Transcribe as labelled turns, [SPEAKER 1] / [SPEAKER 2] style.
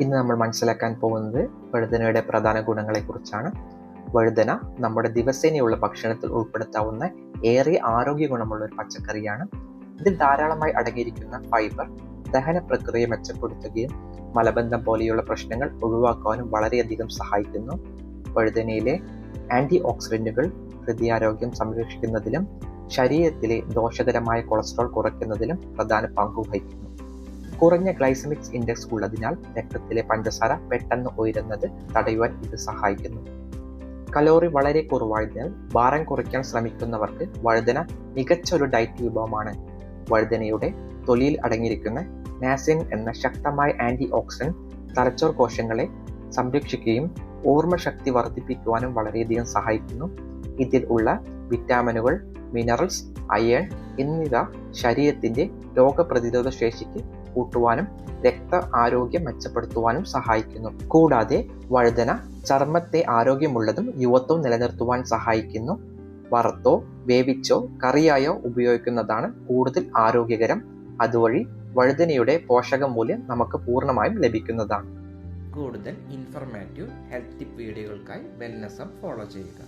[SPEAKER 1] ഇന്ന് നമ്മൾ മനസ്സിലാക്കാൻ പോകുന്നത് വഴുതനയുടെ പ്രധാന ഗുണങ്ങളെക്കുറിച്ചാണ്. വഴുതന നമ്മുടെ ദിവസേനയുള്ള ഭക്ഷണത്തിൽ ഉൾപ്പെടുത്താവുന്ന ഏറെ ആരോഗ്യ ഗുണമുള്ള ഒരു പച്ചക്കറിയാണ്. ഇതിൽ ധാരാളമായി അടങ്ങിയിരിക്കുന്ന ഫൈബർ ദഹന പ്രക്രിയ മെച്ചപ്പെടുത്തുകയും മലബന്ധം പോലെയുള്ള പ്രശ്നങ്ങൾ ഒഴിവാക്കാനും വളരെയധികം സഹായിക്കുന്നു. വഴുതനയിലെ ആന്റി ഓക്സിഡന്റുകൾ ഹൃദയാരോഗ്യം സംരക്ഷിക്കുന്നതിലും ശരീരത്തിലെ ദോഷകരമായ കൊളസ്ട്രോൾ കുറയ്ക്കുന്നതിലും പ്രധാന പങ്ക് വഹിക്കുന്നു. കുറഞ്ഞ ഗ്ലൈസമിക്സ് ഇൻഡെക്സ് ഉള്ളതിനാൽ രക്തത്തിലെ പഞ്ചസാര പെട്ടെന്ന് ഉയരുന്നത് തടയുവാൻ ഇത് സഹായിക്കുന്നു. കലോറി വളരെ കുറവായതിനാൽ ഭാരം കുറയ്ക്കാൻ ശ്രമിക്കുന്നവർക്ക് വഴുതന മികച്ച ഒരു ഡയറ്റ് വിഭവമാണ്. വഴുതനയുടെ തൊലിയിൽ അടങ്ങിയിരിക്കുന്ന നാസിൻ എന്ന ശക്തമായ ആന്റി ഓക്സിഡന്റ് തലച്ചോർ കോശങ്ങളെ സംരക്ഷിക്കുകയും ഓർമ്മശക്തി വർദ്ധിപ്പിക്കുവാനും വളരെയധികം സഹായിക്കുന്നു. ഇതിൽ ഉള്ള വിറ്റാമിനുകൾ മിനറൽസ് അയൺ എന്നിവ ശരീരത്തിന്റെ രോഗപ്രതിരോധ ശേഷിക്ക് കൂട്ടുവാനും രക്ത ആരോഗ്യം മെച്ചപ്പെടുത്തുവാനും സഹായിക്കുന്നു. കൂടാതെ വഴുതന ചർമ്മത്തെ ആരോഗ്യമുള്ളതും യുവത്വം നിലനിർത്തുവാൻ സഹായിക്കുന്നു. വറുത്തോ വേവിച്ചോ കറിയായോ ഉപയോഗിക്കുന്നതാണ് കൂടുതൽ ആരോഗ്യകരം. അതുവഴി വഴുതനയുടെ പോഷകമൂല്യം നമുക്ക് പൂർണമായും ലഭിക്കുന്നതാണ്.
[SPEAKER 2] കൂടുതൽ ഇൻഫർമേറ്റീവ് ഹെൽത്ത് ടിപ്പ് വീഡിയോകൾക്കായി വെൽനസം ഫോളോ ചെയ്യുക.